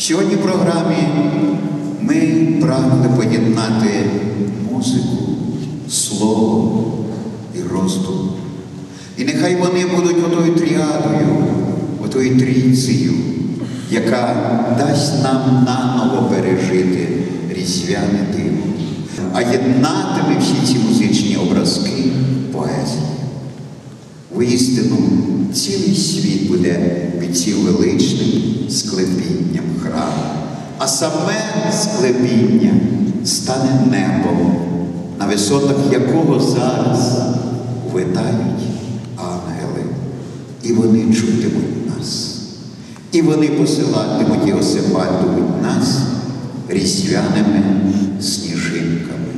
Сьогодні в програмі ми прагнули поєднати музику, слово і роздум. І нехай вони будуть отою тріадою, отою трійцею, яка дасть нам наново пережити різдвяне диво, а єднатиме всі ці музичні образки цілий світ буде під цим величним склепінням храму, а саме склепіння стане небом, на висотах якого зараз витають ангели, і вони чутимуть нас, і вони посилатимуть і осипатимуть нас різдвяними сніжинками.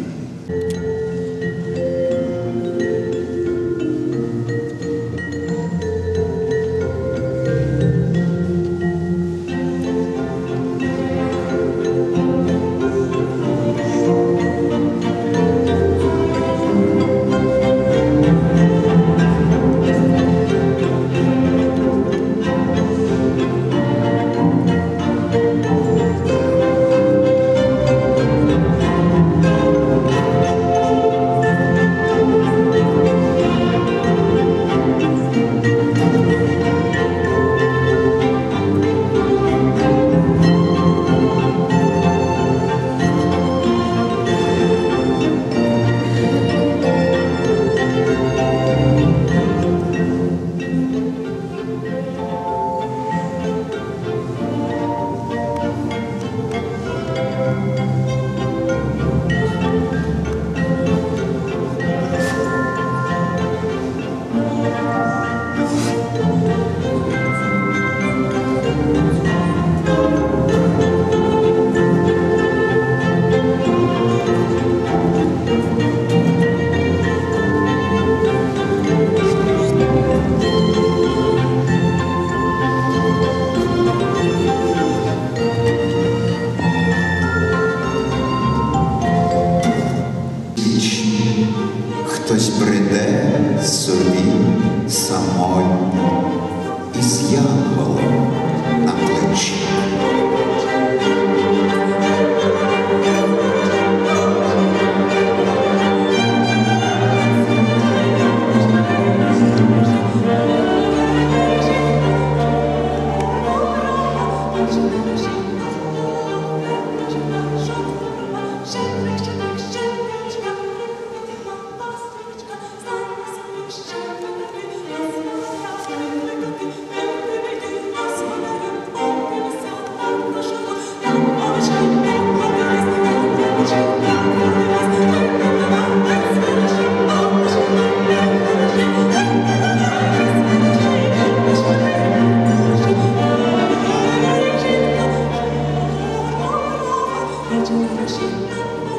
А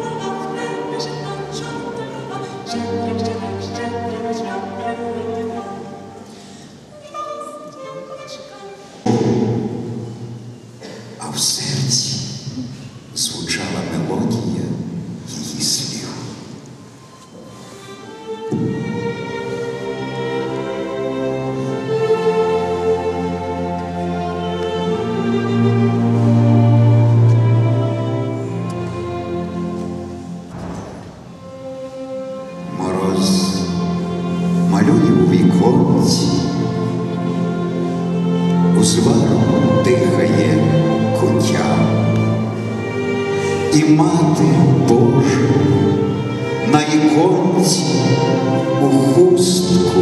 і мати Божа на іконці у хустку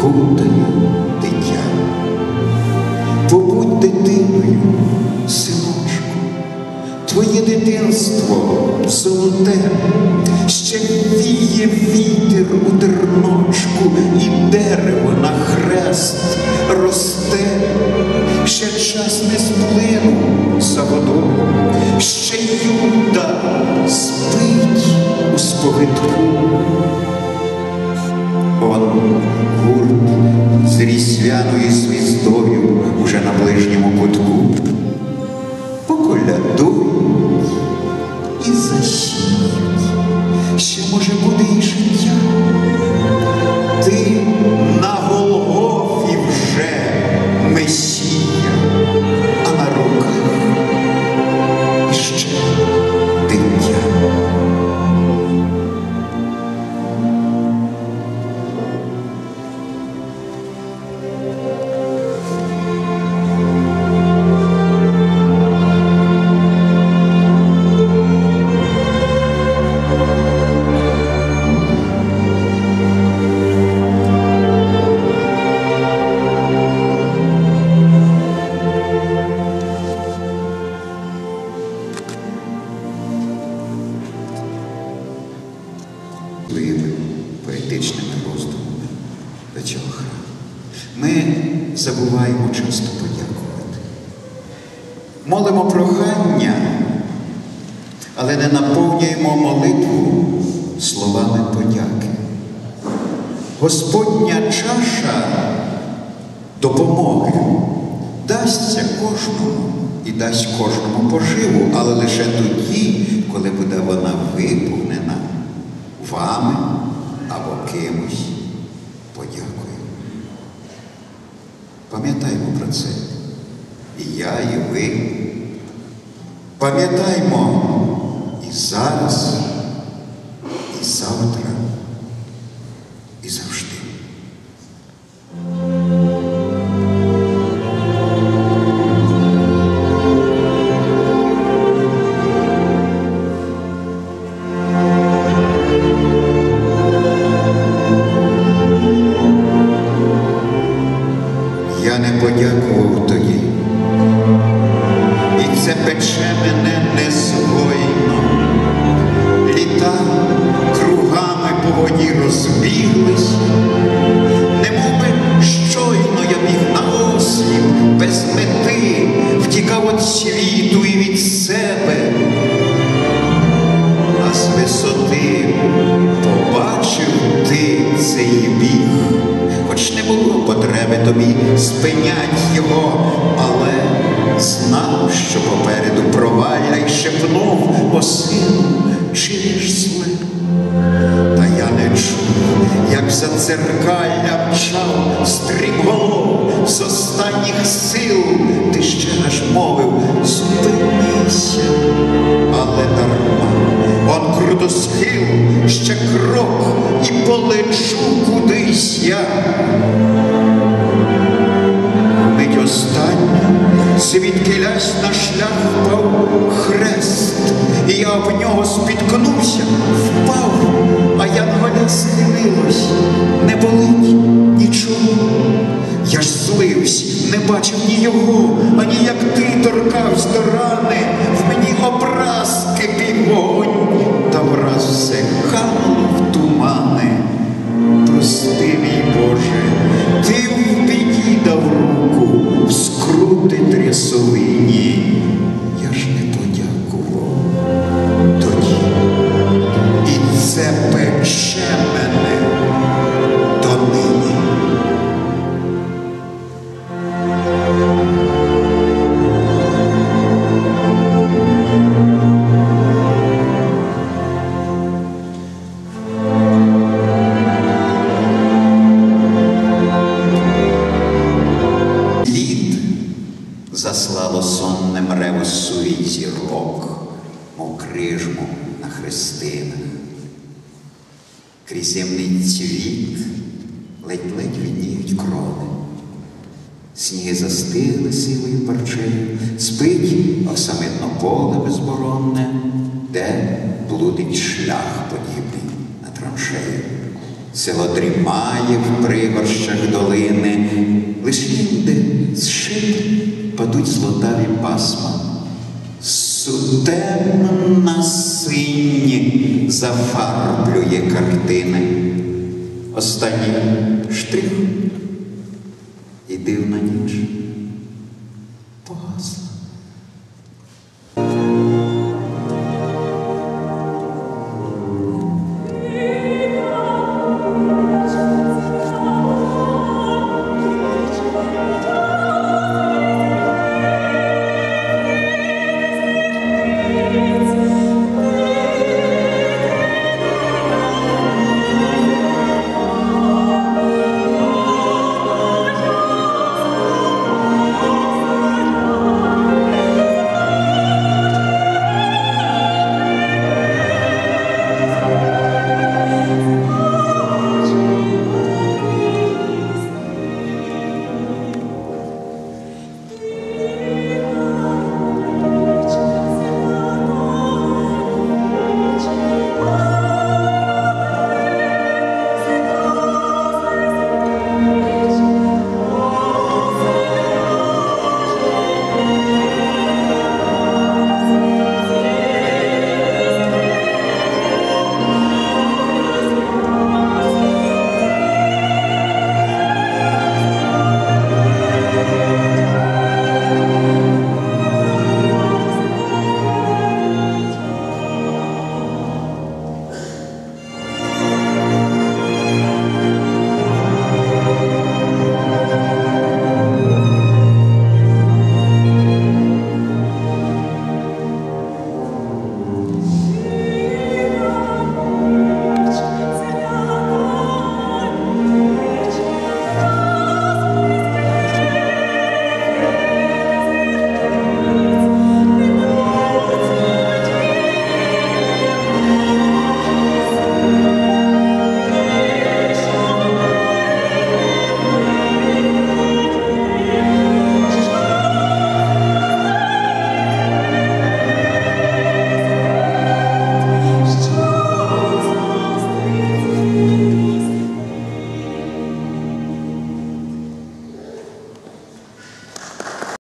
кутає дитя. Побудь дитиною, синочку, твоє дитинство золоте, ще віє вітер у терночку, і дерево на хрест Поколядують і засіють, ще може буде і життя. Поетичними роздумами до цього храму. Ми забуваємо часто подякувати. Молимо прохання, але не наповнюємо молитву словами подяки. Господня чаша допомоги дасться кожному і дасть кожному поживу, але лише тоді, коли буде вона виповнена вами кимось подякуємо. Пам'ятаймо про це. І я, і ви. Пам'ятаймо і зараз, і завтра, і завжди. Мети, втікав від світу і від себе. А з висоти побачив ти цей біг, хоч не було потреби тобі спинять його, але знав, що попереду провалля й шепнув о сину, чиниш зле. Та я не чув, як за дзеркалля мчав стрімголов з останніх сил, ти ще аж мовив, зупинися, але дарма. Он крутосхил, ще крок і полечу кудись я. Мить остання, звідкилясь на шлях впав хрест, і я об нього спіткнувся, впав, а янголя схилилось, не болить нічого. Я не бачив ні його, ані як ти торкавсь до рани, в мені образки кипів мов на хрестинах. Крізь зимний цвіт ледь-ледь відніють крони. Сніги застигли сивою парчею, спить оксамитно поле безборонне, де блудить шлях подібний на траншею. Село дрімає в пригорщах долини, лиш інде з шиб падуть злотаві пасма. Сутемна сині зафарблює картини. Останній штрих і дивна ніч.